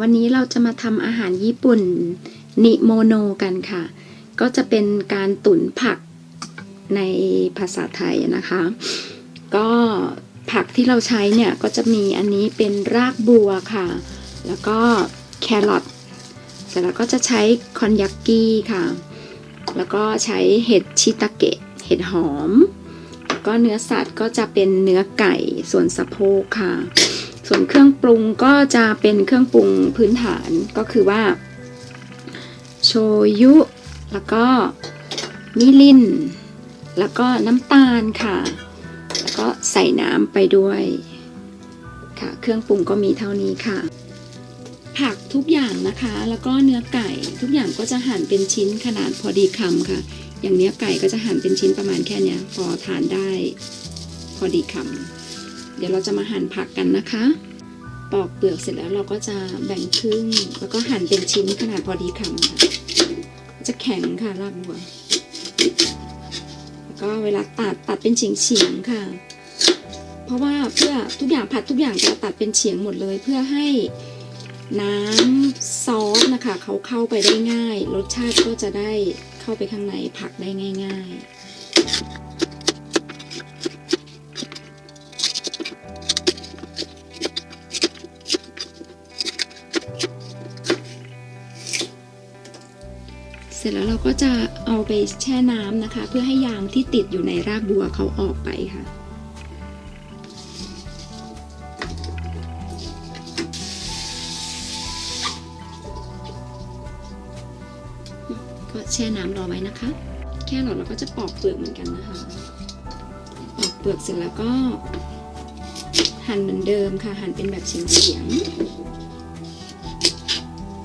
วันนี้เราจะมาทำอาหารญี่ปุ่นนิโมโนกันค่ะ ก็จะเป็นการตุ๋นผักในภาษาไทยนะคะ ก็ผักที่เราใช้เนี่ยก็จะมีอันนี้เป็นรากบัวค่ะ แล้วก็แครอทเสร็จแล้วก็จะใช้คอนยักกี้ค่ะ แล้วก็ใช้เห็ดชิตาเกะ เห็ดหอม แล้วก็เนื้อสัตว์ก็จะเป็นเนื้อไก่ส่วนสะโพกค่ะ ส่วนเครื่องปรุงก็จะเป็นเครื่องปรุงพื้นฐานก็คือว่า โชยุ แล้วก็มิริน แล้วก็น้ำตาลค่ะ แล้วก็ใส่น้ำไปด้วยค่ะ เครื่องปรุงก็มีเท่านี้ค่ะ ผักทุกอย่างนะคะ แล้วก็เนื้อไก่ทุกอย่างก็จะหั่นเป็นชิ้นขนาดพอดีคำค่ะ อย่างเนื้อไก่ก็จะหั่นเป็นชิ้นประมาณแค่นี้พอทานได้พอดีคำ เดี๋ยวเราจะมาหั่นผักกันนะคะ ปอกเปลือกเสร็จแล้วเราก็จะแบ่งครึ่ง แล้วก็หั่นเป็นชิ้นขนาดพอดีคำค่ะ จะแข็งค่ะรากบัว แล้วก็เวลาตัดตัดเป็นเฉียงเฉียงๆค่ะ เพราะว่าเพื่อทุกอย่างผัดทุกอย่างจะตัดเป็นเฉียงหมดเลย เพื่อให้น้ำซอสนะคะเขาเข้าไปได้ง่าย รสชาติก็จะได้เข้าไปข้างในผักได้ง่าย ๆ เสร็จแล้วเราก็จะเอาไปแช่น้ำนะคะ เพื่อให้ยางที่ติดอยู่ในรากบัวเขาออกไปค่ะ ก็แช่น้ำรอไว้นะคะ แค่หลอดเราก็จะปอกเปลือกเหมือนกันนะคะ ปอกเปลือกเสร็จแล้วก็ หั่นเหมือนเดิมค่ะ หั่นเป็นแบบเฉียง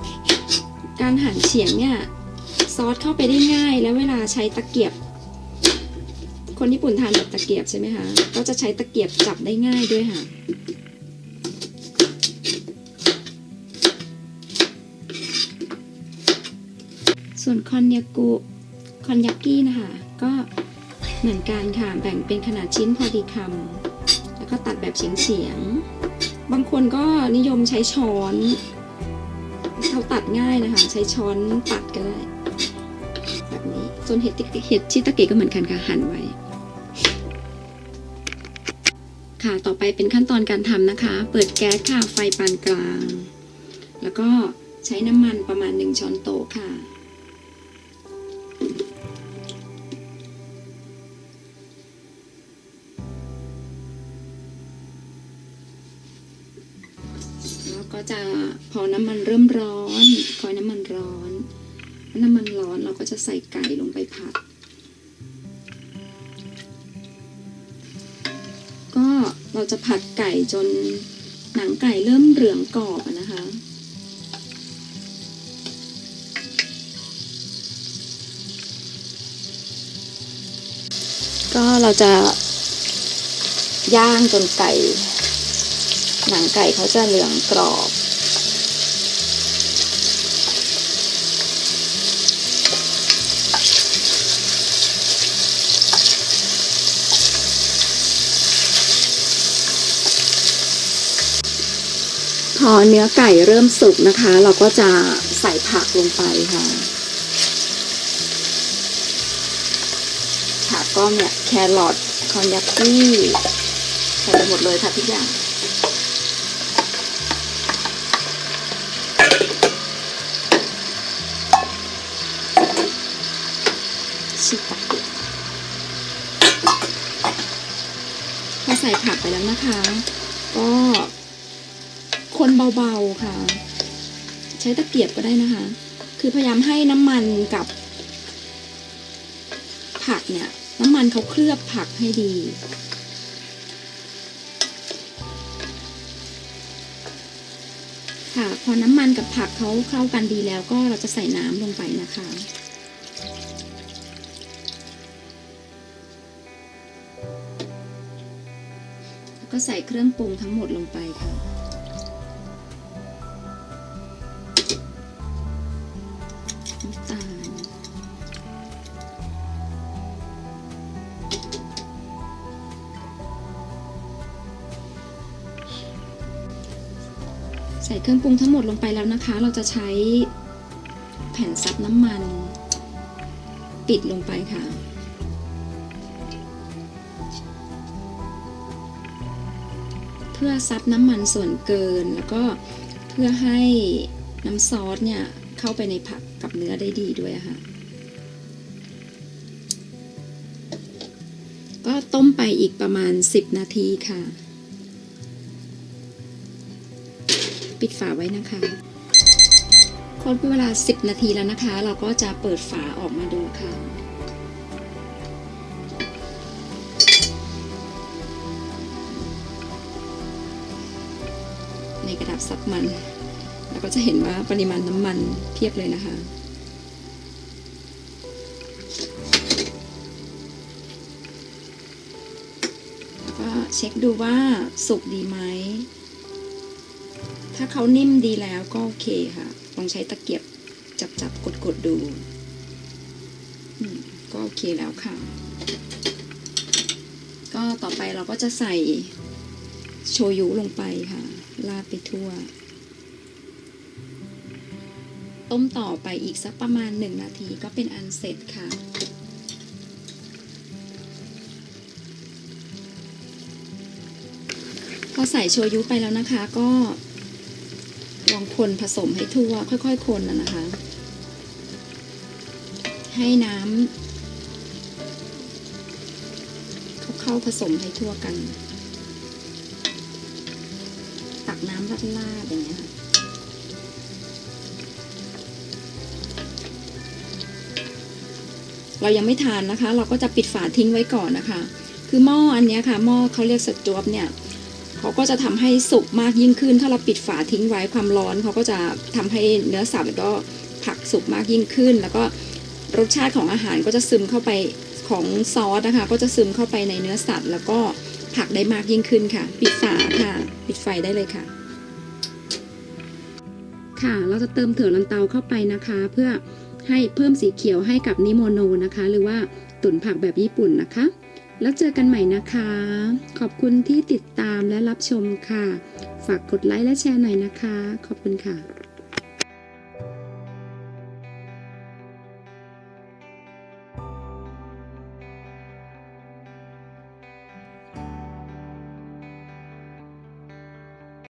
ๆการหั่นเฉียงเนี่ย ซอสเข้าไปได้ง่าย แล้วเวลาใช้ตะเกียบ คนญี่ปุ่นทานแบบตะเกียบใช่ไหมคะ ก็จะใช้ตะเกียบจับได้ง่ายด้วยค่ะ ส่วนคอนยากุคอนยากินะคะ ก็เหมือนกันค่ะ แบ่งเป็นขนาดชิ้นพอดีคำแล้วก็ตัดแบบเฉียงๆ บางคนก็นิยมใช้ช้อนเขาตัดง่ายนะคะ ใช้ช้อนตัดก็ได้ นี้ ส่วนเห็ดติเห็ดชิตาเกะก็เหมือนกันค่ะหั่นไว้ ค่ะต่อไปเป็นขั้นตอนการทำนะคะ เปิดแก๊สค่ะไฟปานกลาง แล้วก็ใช้น้ำมันประมาณ 1 ช้อนโต๊ะค่ะแล้วก็จะพอน้ำมันเริ่มร้อน คอยน้ำมันร้อน น้ำมันร้อนเราก็จะใส่ไก่ลงไปผัด ก็เราจะผัดไก่จนหนังไก่เริ่มเหลืองกรอบนะคะก็เราจะย่างจนไก่ หนังไก่เขาจะเหลืองกรอบ พ อเนื้อไก่เริ่มสุกนะคะ เราก็จะใส่ผักลงไปค่ะผักก็เนี่ยแครอทคอนยักกี้ใส่ไปหมดเลยค่ะทุกอย่างชิตะเกะพอใส่ผักไปแล้วนะคะ ก็ คนเบาๆค่ะ ใช้ตะเกียบก็ได้นะคะ คือพยายามให้น้ำมันกับ ผักเนี่ยน้ำมันเขาเคลือบผักให้ดีค่ะพอน้ำมันกับผักเขาเข้ากันดีแล้วก็เราจะใส่น้ำลงไปนะคะแล้วก็ใส่เครื่องปรุงทั้งหมดลงไปค่ะ น้ำตาลใส่เครื่องปรุงทั้งหมดลงไปแล้วนะคะ เราจะใช้แผ่นซับน้ำมัน ปิดลงไปค่ะ เพื่อซับน้ำมันส่วนเกินแล้วก็เพื่อให้น้ำซอสเนี่ย เข้าไปในผักกับเนื้อได้ดีด้วยค่ะก็ต้มไปอีกประมาณ 10 นาทีค่ะ ปิดฝาไว้นะคะครบเวลา 10 นาทีแล้วนะคะ เราก็จะเปิดฝาออกมาดูค่ะในกระดาษซับมัน แล้วก็จะเห็นว่าปริมาณน้ำมันเพียบเลยนะคะ แล้วก็เช็คดูว่าสุกดีไหม ถ้าเขานิ่มดีแล้วก็โอเคค่ะ ลองใช้ตะเกียบจับจับกดกดๆดูก็โอเคแล้วค่ะ ก็ต่อไปเราก็จะใส่โชยุลงไปค่ะราดไปทั่ว ต้มต่อไปอีกสักประมาณหนึ่งนาทีก็เป็นอันเสร็จค่ะพอใส่โชยุไปแล้วนะคะก็ลองคนผสมให้ทั่วค่อยๆ คนนะนะคะ ให้น้ำเข,เข้าผสมให้ทั่วกัน ตักน้ำลาดๆอย่างเงี้ยค่ะ เรายังไม่ทานนะคะ เราก็จะปิดฝาทิ้งไว้ก่อนนะคะ คือหม้ออันนี้ค่ะหม้อเขาเรียกสจวบเนี่ยเขาก็จะทำให้สุกมากยิ่งขึ้น ถ้าเราปิดฝาทิ้งไว้ความร้อนเขาก็จะทำให้เนื้อสัตว์แล้วก็ผักสุกมากยิ่งขึ้น แล้วก็รสชาติของอาหารก็จะซึมเข้าไปของซอสนะคะ ก็จะซึมเข้าไปในเนื้อสัตว์แล้วก็ผักได้มากยิ่งขึ้นค่ะ ปิดฝาค่ะ ปิดไฟได้เลยค่ะ ค่ะ เราจะเติมถั่วลันเตาเข้าไปนะคะ เพื่อ ให้เพิ่มสีเขียวให้กับนิโมโนนะคะ หรือว่าตุ๋นผักแบบญี่ปุ่นนะคะ แล้วเจอกันใหม่นะคะ ขอบคุณที่ติดตามและรับชมค่ะ ฝากกดไลค์และแชร์หน่อยนะคะ ขอบคุณค่ะ